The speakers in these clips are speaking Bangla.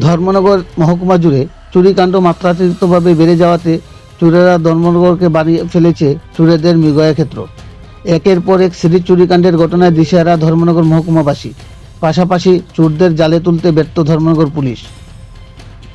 ধর্মনগর মহকুমা জুড়ে চুরিকাণ্ড মাত্রাতিরিক্তভাবে বেড়ে যাওয়াতে চোরেরা ধর্মনগরকে বাড়িয়ে ফেলেছে চুরেদের মৃগয়া ক্ষেত্র। একের পর এক সিরিজ চুরিকাণ্ডের ঘটনায় দিশেহারা ধর্মনগর মহকুমাবাসী পাশাপাশি চোরদের জালে তুলতে ব্যর্থ ধর্মনগর পুলিশ।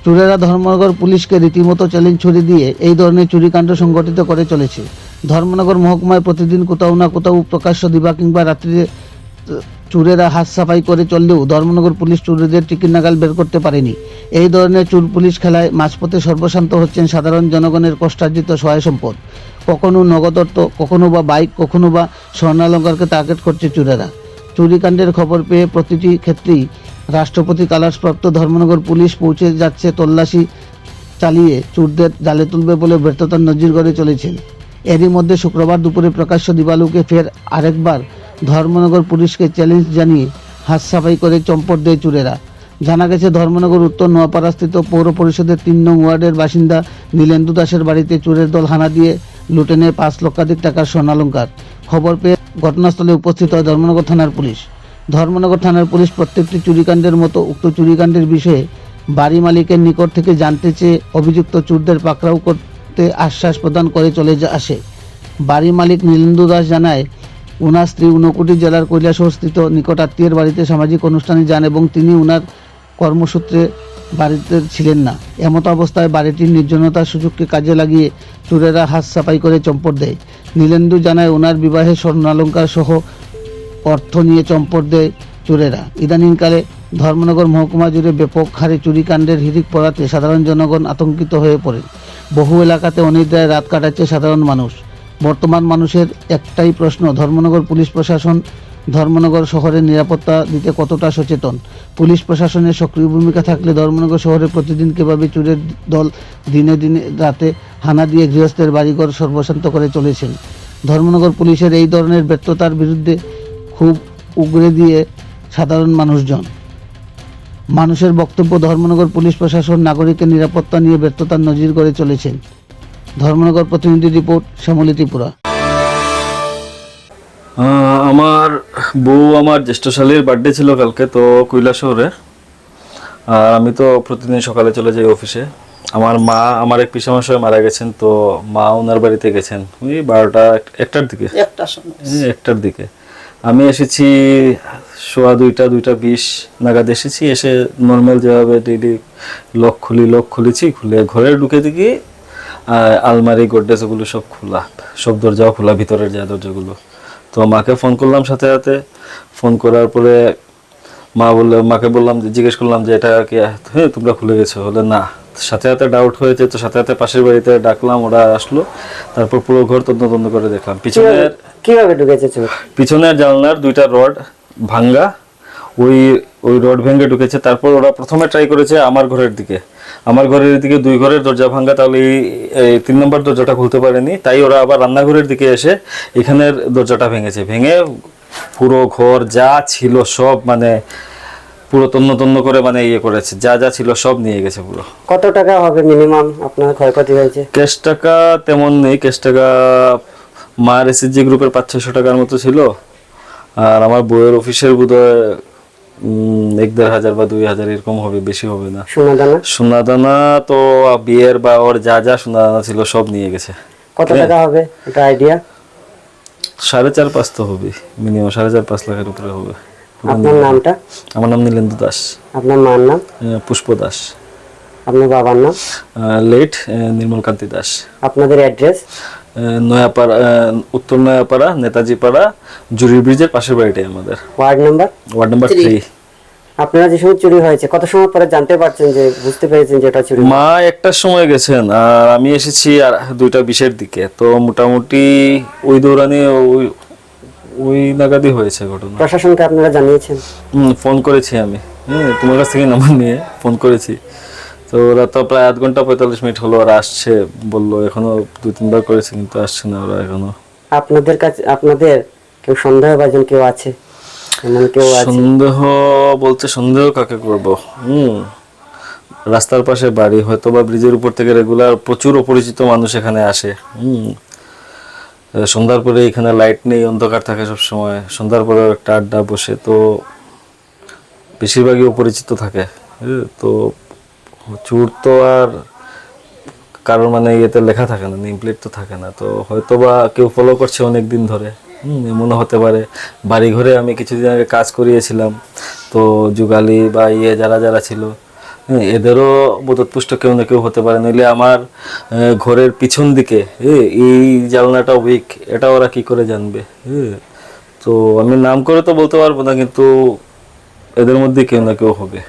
চোরেরা ধর্মনগর পুলিশকে রীতিমতো চ্যালেঞ্জ ছড়িয়ে দিয়ে এই ধরনের চুরিকাণ্ড সংগঠিত করে চলেছে। ধর্মনগর মহকুমায় প্রতিদিন কোথাও না কোথাও প্রকাশ্য দিবা কিংবা রাত্রিরে আহ, চোরেরা হাত সাফাই করে চললেও ধর্মনগর পুলিশ চোরেদের টিকিট নাগাল বের করতে পারেনি। এই ধরনের চুর পুলিশ খেলায় মাঝপথে সর্বশান্ত হচ্ছেন সাধারণ জনগণের কষ্টার্জিত সহায় সম্পদ। কখনো নগদ অর্থ, কখনো বা বাইক, কখনো বা স্বর্ণালঙ্কারকে টার্গেট করছে চুরেরা। চুরিকাণ্ডের খবর পেয়ে প্রতিটি ক্ষেত্রেই রাষ্ট্রপতি কালার্সপ্রাপ্ত ধর্মনগর পুলিশ পৌঁছে যাচ্ছে তল্লাশি চালিয়ে চুরদের জালে তুলবে বলে ব্যর্থতার নজির গড়ে চলেছেন। এরই মধ্যে শুক্রবার দুপুরে প্রকাশ্য দিবালুকে ফের আরেকবার ধর্মনগর পুলিশকে চ্যালেঞ্জ জানিয়ে হাত সাফাই করে চম্পট দেয় চুরেরা। জানা গেছে, ধর্মনগর উত্তর নোয়াপাড়াস্থিত পৌর পরিষদের তিন নং ওয়ার্ডের বাসিন্দা নীলেন্দু দাসের বাড়িতে চোরের দল হানা দিয়ে লুটে নেয় পাঁচ লক্ষাধিক টাকার স্বর্ণালঙ্কার। খবর পেয়ে ঘটনাস্থলে উপস্থিত হয় ধর্মনগর থানার পুলিশ। ধর্মনগর থানার পুলিশ প্রত্যেকটি চুরিকাণ্ডের মতো উক্ত চুরিকাণ্ডের বিষয়ে বাড়ি মালিকের নিকট থেকে জানতে চেয়ে অভিযুক্ত চুরদের পাকড়াও করতে আশ্বাস প্রদান করে চলে আসে। বাড়ি মালিক নীলেন্দু দাস জানায়, উনার স্ত্রী ঊনকোটি জেলার কৈলাসহরস্থিত নিকট আত্মীয়ের বাড়িতে সামাজিক অনুষ্ঠানে যান এবং তিনি উনার কর্মসূত্রে বাড়িতে ছিলেন না। এমতো অবস্থায় বাড়িটির নির্জনতার সুযোগকে কাজে লাগিয়ে চোরেরা হাত সাফাই করে চম্পট দেয়। নীলেন্দু জানায় ওনার বিবাহে স্বর্ণালঙ্কার সহ অর্থ নিয়ে চম্পট দেয় চোরেরা। ইদানিংকালে ধর্মনগর মহকুমা জুড়ে ব্যাপক হারে চুরিকাণ্ডের হিরিক পড়াতে সাধারণ জনগণ আতঙ্কিত হয়ে পড়ে। বহু এলাকাতে অনিদ্রায় রাত কাটাচ্ছে সাধারণ মানুষ। বর্তমান মানুষের একটাই প্রশ্ন, ধর্মনগর পুলিশ প্রশাসন ধর্মনগর শহরের নিরাপত্তা দিতে কতটা সচেতন? পুলিশ প্রশাসনের সক্রিয় ভূমিকা থাকলে ধর্মনগর শহরে প্রতিদিন কীভাবে চুরের দল দিনে দিনে রাতে হানা দিয়ে গৃহস্থের বাড়িঘর সর্বশান্ত করে চলেছেন। ধর্মনগর পুলিশের এই ধরনের ব্যর্থতার বিরুদ্ধে খুব উগরে দিয়ে সাধারণ মানুষজন। মানুষের বক্তব্য ধর্মনগর পুলিশ প্রশাসন নাগরিকের নিরাপত্তা নিয়ে ব্যর্থতার নজির করে চলেছেন। ধর্মনগর প্রতিনিধি রিপোর্ট শ্যামলী ত্রিপুরা। আমার বউ আমার জ্যেষ্ঠ শালীর বার্থডে ছিল কালকে তো কৈলা শহরে। আর আমি তো প্রতিদিন সকালে চলে যাই অফিসে আমার মা আমার এক পিসামশাই মারা গেছেন তো মা ওনার বাড়িতে গেছেন। ওই বারোটা একটার দিকে। একটার দিকে। আমি এসেছি সোয়া দুইটা দুইটা বিশ নাগাদ এসেছি। এসে নর্মাল যেভাবে ডেইলি লক খুলি লক খুলেছি, খুলে ঘরে ঢুকে দেখি আলমারি গোড্রেজ ওগুলো সব খোলা। সব দরজাও খোলা, ভিতরের যা দরজাগুলো। তো মাকে ফোন করলাম সাথে সাথে। ফোন করার পরে মা বলল মাকে বললাম যে জিজ্ঞেস করলাম যে এটা আর কি হ্যাঁ তোমরা খুলে গেছো? বলে না। সাথে সাথে ডাউট হয়েছে তো সাথে সাথে পাশের বাড়িতে ডাকলাম ওরা আসলো। তারপর পুরো ঘর তন্ন তন্ন করে দেখলাম। পিছনের কীভাবে ঢুকেছে পিছনের জানলার দুইটা রড ভাঙ্গা ওই ওই রড ভেঙে ঢুকেছে। তারপর ওরা প্রথমে ট্রাই করেছে আমার ঘরের দিকে। আমার ঘরের দিকে দুই ঘরের দরজা ভাঙ্গা তাহলে এই এই তিন নম্বর দরজাটা খুলতে পারেনি। তাই ওরা আবার রান্নাঘরের দিকে এসে এখানের দরজাটা ভেঙেছে। ভেঙে পুরো ঘর যা ছিল সব মানে পুরো তন্ন তন্ন করে মানে ইয়ে করেছে। যা যা ছিল সব নিয়ে গেছে পুরো। কত টাকা হবে মিনিমাম আপনার ক্ষয়ক্ষতি হয়েছে? ক্যাশ টাকা তেমন নেই। ক্যাশ টাকা মার এসএসজি গ্রুপের পাঁচ ছশো টাকার মতো ছিল। আর আমার বইয়ের অফিসের বোধহয় উম, এক দেড় হাজার বা দুই হাজার এরকম হবে বেশি হবে না। সোনা দানা সোনাদানা তো বিয়ের বা ওর যা যা সোনাদানা ছিল সব নিয়ে গেছে। কত টাকা হবে? এটা আইডিয়া সাড়ে চার পাঁচ তো হবে মিনিমাম সাড়ে চার পাঁচ লাখের উপরে হবে। আপনার নামটা? আমার নাম নীলেন্দু দাস। আপনার মার নাম? পুষ্প দাস। আপনার বাবার নাম? লেট নির্মল কান্তি দাস। আপনাদের অ্যাড্রেস? আহ, নয়াপাড়া উত্তর নয়াপাড়া নেতাজি পাড়া জুরি ব্রিজের পাশের বাড়িটাই আমাদের। Ward number? Ward number three আপনারা যে সময় চুরি হয়েছে কত সময় পরে জানতে পারছেন যে বুঝতে পেরেছেন যে এটা চুরি মা একটার সময় গেছেন আর আমি এসেছি আর দুইটা বিশের দিকে। তো মোটামুটি ওই দৌড়ানি ওই ওই নাগাদই হয়েছে ঘটনা। প্রশাসনকে আপনারা জানিয়েছেন? হুম, ফোন করেছি আমি। হ্যাঁ তোমার কাছ থেকে নাম্বার নিয়ে ফোন করেছি। তো ওরা তো প্রায় আধ ঘণ্টা পঁয়তাল্লিশ মিনিট হলো ওরা আসছে বলল এখনও দুই তিনবার করেছে কিন্তু আসছে না ওরা এখনও। আপনাদের কাছে আপনাদের কেউ সন্দেহভাজন কেউ আছে? সন্দেহ বলতে সন্দেহ কাকে করব? হুম। রাস্তার পাশে বাড়ি হয়তো বা ব্রিজের উপর থেকে রেগুলার প্রচুর অপরিচিত মানুষ এখানে আসে। হুম। সন্ধ্যার পরে এখানে লাইট নেই, অন্ধকার থাকে সব সময় সন্ধ্যার পরে একটা আড্ডা বসে, তো বেশিরভাগই অপরিচিত থাকে। তো চোর তো আর কারোর মানে ইয়েতে লেখা থাকে না নেম প্লেট তো থাকে না। তো হয়তো বা কেউ ফলো করছে অনেক দিন ধরে। এমনও হতে পারে। বাড়ি ঘরে আমি কিছুদিন আগে কাজ করিয়েছিলাম, তো যুগালি বা ইয়ে যারা যারা ছিল এদেরও বোধপুষ্ট কেউ না কেউ হতে পারে। নইলে আমার ঘরের পিছন দিকে এই জানলাটা উইক এটা ওরা কি করে জানবে তো আমি নাম করে তো বলতে পারব না, কিন্তু এদের মধ্যে কেউ না কেউ হবে।